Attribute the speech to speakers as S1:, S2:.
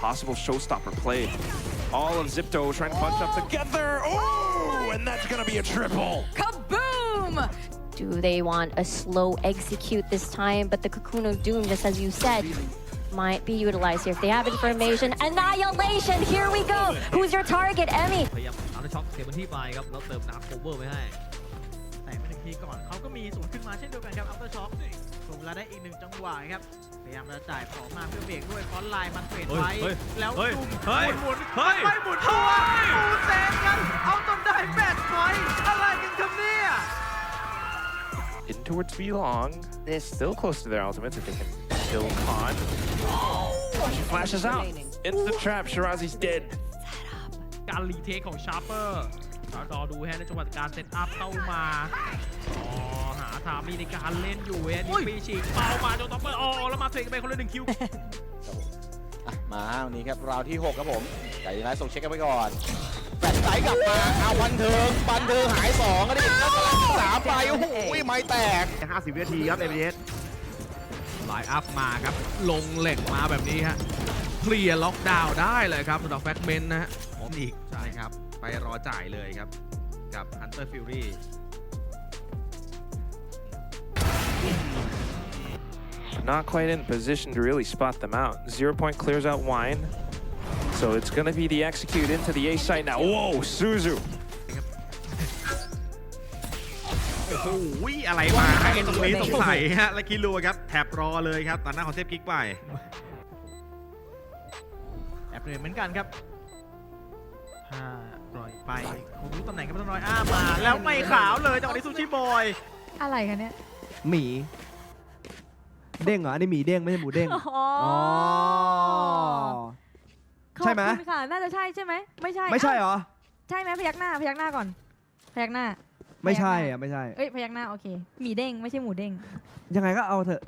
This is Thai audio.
S1: possible showstopper play. All of Zipto trying to bunch up together. Oh, and that's gonna be a triple.
S2: Kaboom!
S3: Do they want a slow execute this time? But the Cocoon of Doom, just as you said, might be utilized here. If they have information, annihilation. Here we go. Who's your target, Emmy?
S4: พยายามเอาช็อคเสียพื้นที่ไปครับ แล้วเติมน้ำโคเวอร์ไว้ให้
S5: แต่ไปหนึ่งทีก่อนเขาก็มีศูนย์ขึ้นมาเช่นเดียวกันครับอัลเตอร์ช็อคส่ งเวลาได้อีกหนึ่งจังหวะครับพยายามจะจ่ายของมาเพื่อเบรกด้วยฟอนต์ไลน์มันเทรดไว้
S4: เฮ้ย
S5: แล้ว
S4: เฮ้ย
S5: ดุม
S4: เฮ้ย
S5: หมุน
S4: เฮ้ย
S5: ไม่หมุนตัวฟูเซนครับเอาจนได้แมตช์พอยต์อะไรกันครับเนี่ย
S1: In towards V Long. They're still close to their ultimates if they can kill Khan. She flashes out. Instant trap. Shirazi's dead.
S5: การรีเทคของชาร์เปอร์แล้วรอดูแฮะในจังหวะการเซตอัพเข้ามา อ๋อหาทามีในการเล่นอยู่เฮดิปีฉีกเป้ามาจนท็อปเปอร์อ๋อแล้วมาเทรดกันไปคนละหนึ่งคิว
S6: อะมาวันนี้ครับราวที่ 6 ครับผมไก่ดีไลท์ส่งเช็คกันไปก่อนแฟลชไสกลับมาเอาบันเทิงบันเทิงหาย2ก็ได้แล้วกำลังที่สามไปโอ้โหไม่แตก
S7: 50วินาทีครับเอเอส
S5: ไลน์อัพมาครับ ลงเหล็กมาแบบนี้ฮะเคลียร์ล็อกดาวน์ได้เลยครับสำหรับแฟกเมนต์นะฮะ
S7: ผมอีกใช่ครับ ไปรอจ่ายเลยครับ กับ Hunter Fury
S1: Not quite in position to really spot them out. Zero point clears out Wine. So it's gonna be the execute into the A site now. Whoa, Suzu.
S7: โอ้โหอะไรมาให้ตรงนี้สงสัยฮะและคิรูครับแท็บรอเลยครับตอนหน้าของเทพกิ๊กไป
S5: แอบเหนื่อยเหมือนกันครับถ้าปล่อยไปคงรู้ตำแหน่งกันไม่ต้องน้อยอ้ามา แล้วไม่ขาวเลยจังหวะนี้ซูชิบอย
S2: อะไรกันเนี่ย
S8: หมี เด้งเหรออันนี้หมีเด้งไม่ใช่หมูเด้ง
S2: อ๋อ
S8: อ๋อ ใช่ไหม
S2: ขอบคุณค่ะ น่าจะใช่ใช่ไหม ไม่ใช่
S8: ไม่ใช่
S2: เอ้า
S8: เหรอ
S2: ใช่ไหมพยักหน้า พยักหน้าก่อน พยักหน้า
S8: ไม่ใช่
S2: พยักหน้า
S8: อะไม่ใช่
S2: เอ้ย พยักหน้า โอเค หมีเด้ง ไม่ใช่หมูเด้ง
S8: ยังไงก็เอาเถอะ